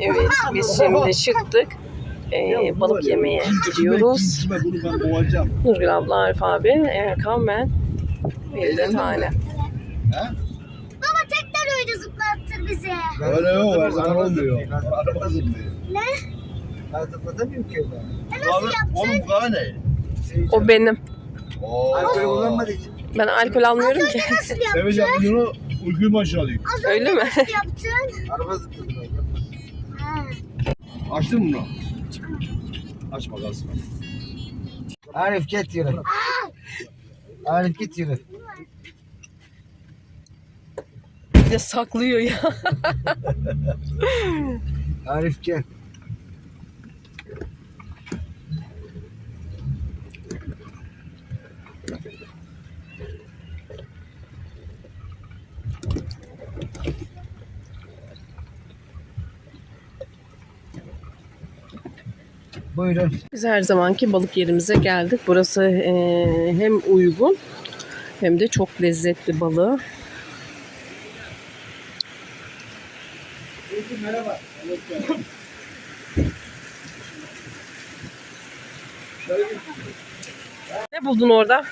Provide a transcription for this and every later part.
Evet biz şimdi çıktık. Ee, balık yemeye gidiyoruz. Nurgül abla, Arif abi, Erkan ben. Bir de tane. Baba tekrar öyle zıplattır bizi. Öyle yok her zaman olmuyor. Araba zıplıyor. Ben zıplatamıyorum ki. E nasıl yaptın? Oğlum ne? O benim. Oo. Alkol kullanmadığı için. Ben alkol almıyorum ki. Nasıl yaptın? Seveceğim bunu uygun maçı alayım. Az önce Öyle mi? nasıl yaptın? Araba zıpladı. Açtın mı bunu? Aç bakalım. Arif git yürü. Arif git yürü. Bir de saklıyor ya. Arif gel. Buyurun. Biz her zamanki balık yerimize geldik. Burası eee, hem uygun hem de çok lezzetli balığı. Ne buldun orada?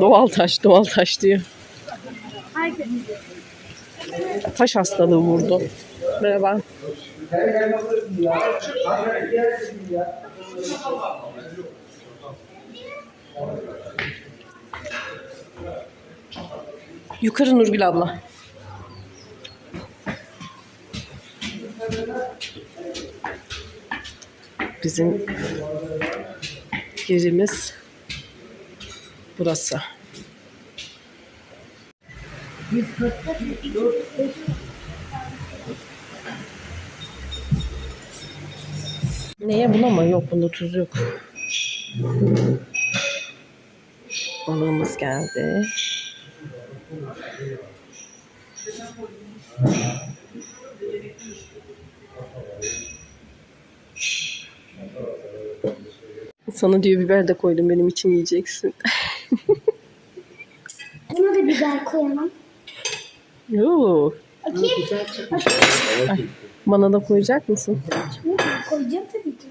Doğal taş, doğal taş diyor. Taş hastalığı vurdu. Merhaba. Yukarı Nurgül abla. Bizim yerimiz burası. Neye bulama? Yok bunda tuz yok. Balığımız geldi. Sana diyor biber de koydum benim için yiyeceksin. Buna da biber koyalım. Yoo. Bakayım. Bana da koyacak mısın? Koyacağım tabii ki.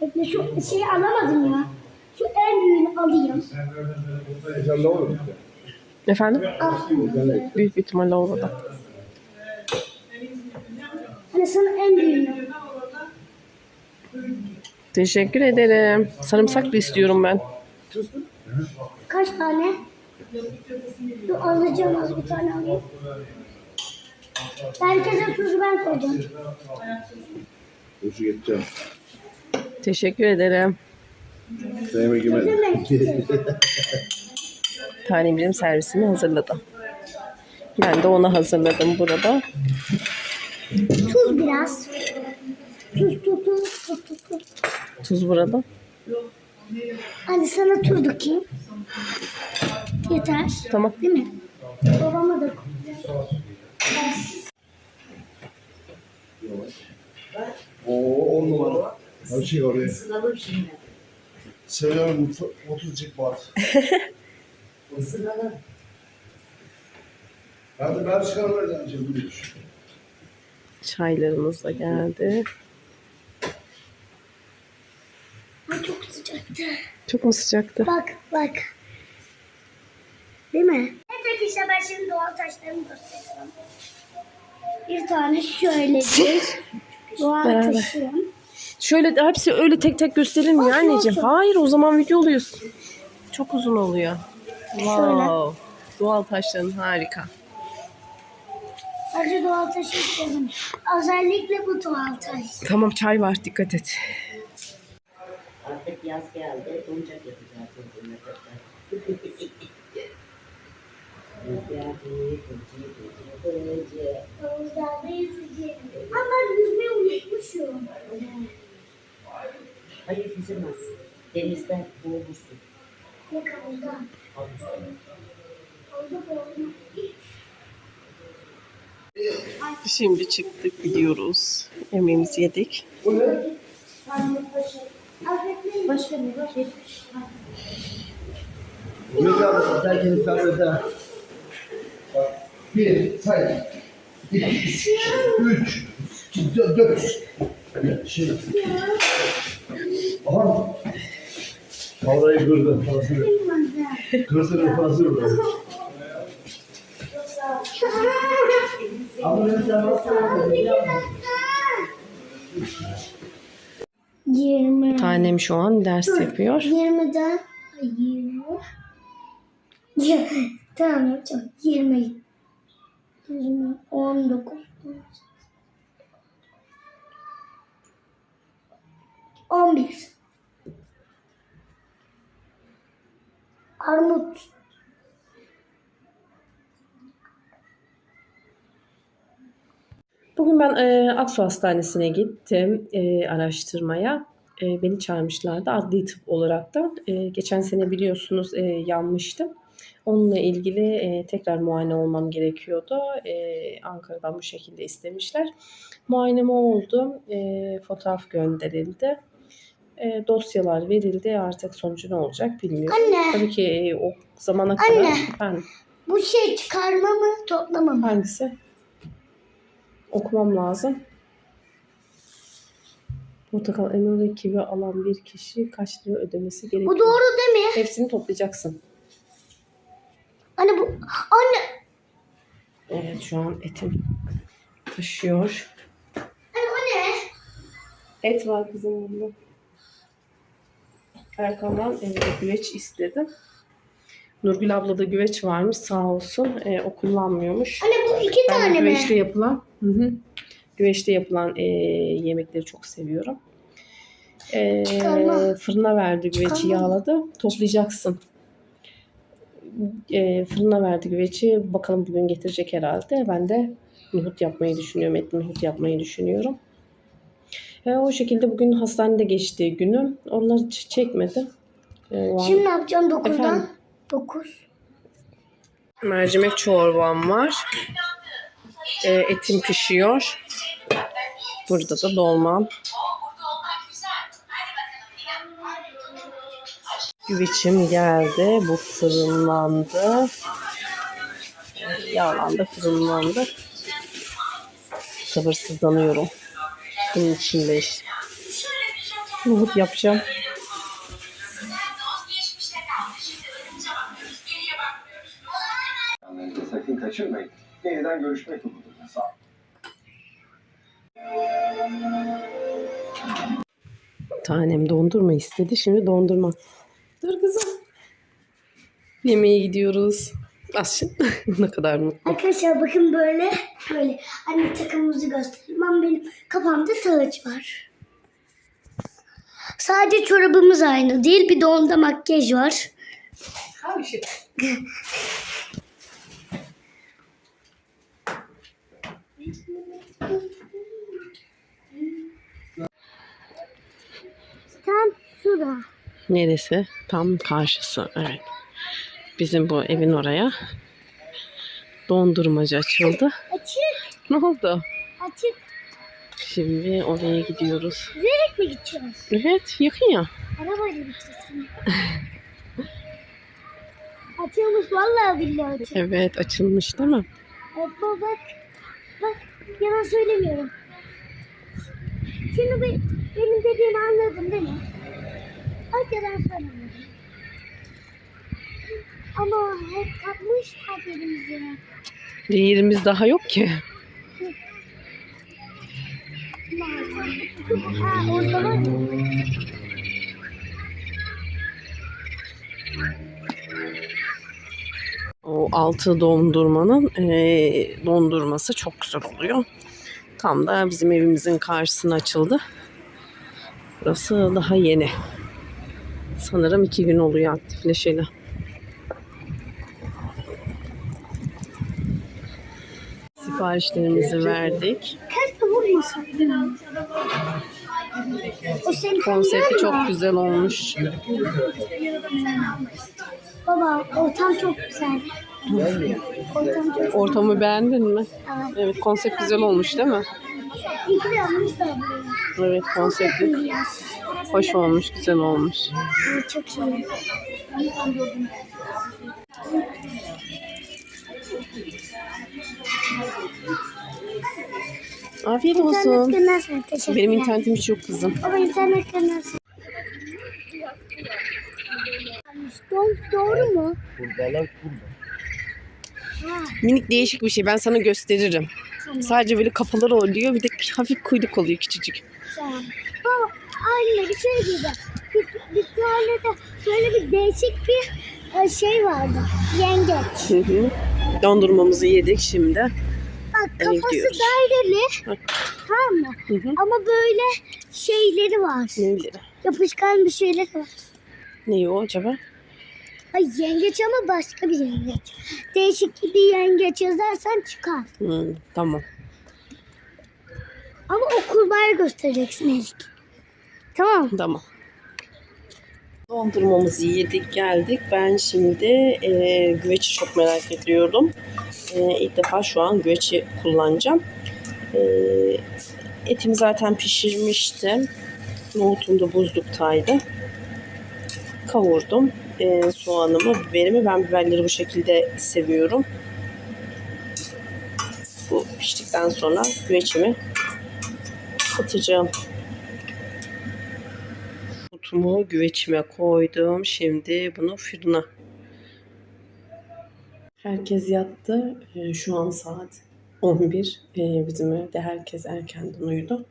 Bekle şu şeyi alamadım ya. Şu en büyüğünü alayım. Efendim? Al. Büyük bir ihtimalle orada. Hani sana en büyüğünü. Teşekkür ederim. Sarımsak da istiyorum ben. Kaç tane? Dur alacağım az bir tane alayım. Herkese tuzu ben koyacağım. Hoşu geçeceğim. Teşekkür ederim. Sevmek yemedim. Demek Tanem benim servisini hazırladım. Ben de onu hazırladım burada. tuz biraz. Tuz tuz tuz tuz tuz. tuz. Tuz burada. Hadi sana tuz dökeyim. Yeter. Tamam. Değil mi? Babama da. Oo on numara. Her şey oraya. Sınavım şimdi. Seviyorum 30 cik var. Isınalım. Hadi ben çıkarmayacağım buyur. Çaylarımız da geldi. Ay çok sıcaktı. Çok mu sıcaktı? Bak bak. Değil mi? Evet işte ben şimdi doğal taşlarımı göstereceğim. Bir tane şöyle bir doğal Beraber. taşım. Şöyle de hepsi öyle tek tek gösterelim ya Olsun, anneciğim. olsun. Hayır o zaman video oluyoruz. Çok uzun oluyor. Wow. Doğal taşların harika. Sadece doğal taşı istedim. Özellikle bu doğal taş. Tamam çay var dikkat et. Artık yaz geldi, doncak yapacağız bizimle tekrar. Yaz bıcı. Havuzlarda yüzeceğim. Ama ben yüzmeyi unutmuşum. Hayır yüzemezsin. Denizden boğulursun. Yok havuzda. Havuzda. Şimdi çıktık gidiyoruz. Yemeğimizi yedik. Başka ne var? Buyur abi. Derken sen öde. Bir. Say. iki, üç, dört. Şey. Aha. Parayı kırdın. Parasını. Kırdın parasını kırdın. Yirmi. Tanem şu an ders yapıyor. Yirmiden yirmi. Ya, tamam yapacağım. Yirmi. Yirmi. On dokuz. On bir. Armut. Bugün ben e, Aksu Hastanesi'ne gittim e, araştırmaya. E, beni çağırmışlardı adli tıp olarak da. E, geçen sene biliyorsunuz e, yanmıştım. Onunla ilgili e, tekrar muayene olmam gerekiyordu. E, Ankara'dan bu şekilde istemişler. Muayeneme oldu. E, fotoğraf gönderildi. E, dosyalar verildi. Artık sonucu ne olacak bilmiyorum. Anne. Tabii ki e, o zamana kadar... Anne. Efendim, Bu şey çıkarma mı toplama mı? hangisi? Okumam lazım. Portakal, elma ve kivi alan bir kişi kaç lira ödemesi gerekiyor? Bu doğru değil mi? Hepsini toplayacaksın. Anne bu anne Evet şu an etim taşıyor. anne o ne? Et var kızım bunda. Erkan'dan evde güveç istedim. Nurgül abla da güveç varmış sağ olsun. Ee, o kullanmıyormuş. Anne bu iki Ben tane mi? güveçte yapılan hı hı, güveçte yapılan e, yemekleri çok seviyorum. E, Çıkarma. fırına verdi güveci Çıkarma. yağladı. Toplayacaksın. E, fırına verdi güveci. Bakalım bugün getirecek herhalde. Ben de nohut yapmayı düşünüyorum. Etli nohut yapmayı düşünüyorum. E, o şekilde bugün hastanede geçtiği günüm. Onları çekmedim. E, Şimdi ne dokuzdan? Efendim? Dokuz. Mercimek çorbam var. E, etim pişiyor. Burada da dolmam. Güveçim geldi. Bu fırınlandı. Yağlandı, fırınlandı. Sabırsızlanıyorum. Bunun içinde işte. Nohut yapacağım. Sakın kaçırmayın. Yeniden görüşmek umuduyla. Sağ olun. Tanem dondurma istedi. Şimdi dondurma. Dur kızım. Yemeğe gidiyoruz. Aşkım ne kadar mutlu. Arkadaşlar bakın böyle böyle. Anne takımımızı göstereyim. Ama benim kafamda tağıç var. Sadece çorabımız aynı değil. Bir de onda makyaj var. Tam şurada. Neresi? Tam karşısı. Evet. Bizim bu evin oraya dondurmacı açıldı. Açık. Ne oldu? Açık. Şimdi oraya gidiyoruz. Direkt mi gideceğiz? Evet yakın ya. Arabayla gideceğiz. Açılmış vallahi billahi açılmış. Evet açılmış değil mi? Evet baba bak. Bak yalan söylemiyorum. Şimdi be- benim dediğimi anladın değil mi? Yalan söylemiyorum. Ama hep kapmış haberimizi. Yerimiz daha yok ki. Ha orada var mı? O altı dondurmanın eee, dondurması çok güzel oluyor. Tam da bizim evimizin karşısına açıldı. Burası daha yeni. Sanırım iki gün oluyor aktifleşeli. Siparişlerimizi verdik. Konsepti çok güzel olmuş. Baba ortam çok güzel. Ortam çok Ortamı beğendin mi? Evet. Evet konsept güzel olmuş değil mi? Evet konsepti Biraz. hoş olmuş, güzel olmuş. Çok iyi. Afiyet İnternet olsun. teşekkürler. Benim internetim hiç yok kızım. Ama internet göndersen. Doğru, doğru mu? Kurdalar kurda. Ha, Minik değişik bir şey. Ben sana gösteririm. Sadece böyle kafaları oluyor. Bir de hafif kuyruk oluyor küçücük. Tamam. Baba anne bir şey diyeceğim. Bir, bir tane de böyle bir değişik bir e, şey vardı. Yengeç. Hı hı. Dondurmamızı yedik şimdi. Bak kafası gidiyoruz. daireli. Bak. Tamam mı? Hı hı. Ama böyle şeyleri var. Ne bileyim. Yapışkan bir şeyleri var. Ne o acaba? Ay yengeç ama başka bir yengeç. Değişik bir yengeç yazarsan çıkar. Hı, tamam. Ama o kurbağayı göstereceksin Elik. Tamam. Tamam. Dondurmamızı yedik geldik. Ben şimdi e, güveci çok merak ediyorum. E, ilk defa şu an güveci kullanacağım. E, etimi zaten pişirmiştim. Nohutum da buzluktaydı. Kavurdum. E, soğanımı, biberimi. Ben biberleri bu şekilde seviyorum. Bu piştikten sonra güvecimi katacağım. Otumu güveçime koydum. Şimdi bunu fırına. Herkes yattı. Ee, Şu an saat 11. Ee, Bizim evde herkes erkenden uyudu.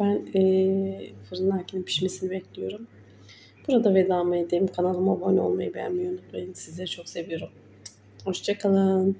Ben ee, fırındakinin pişmesini bekliyorum. Burada vedamı edeyim. Kanalıma abone olmayı beğenmeyi unutmayın. Sizleri çok seviyorum. Hoşçakalın.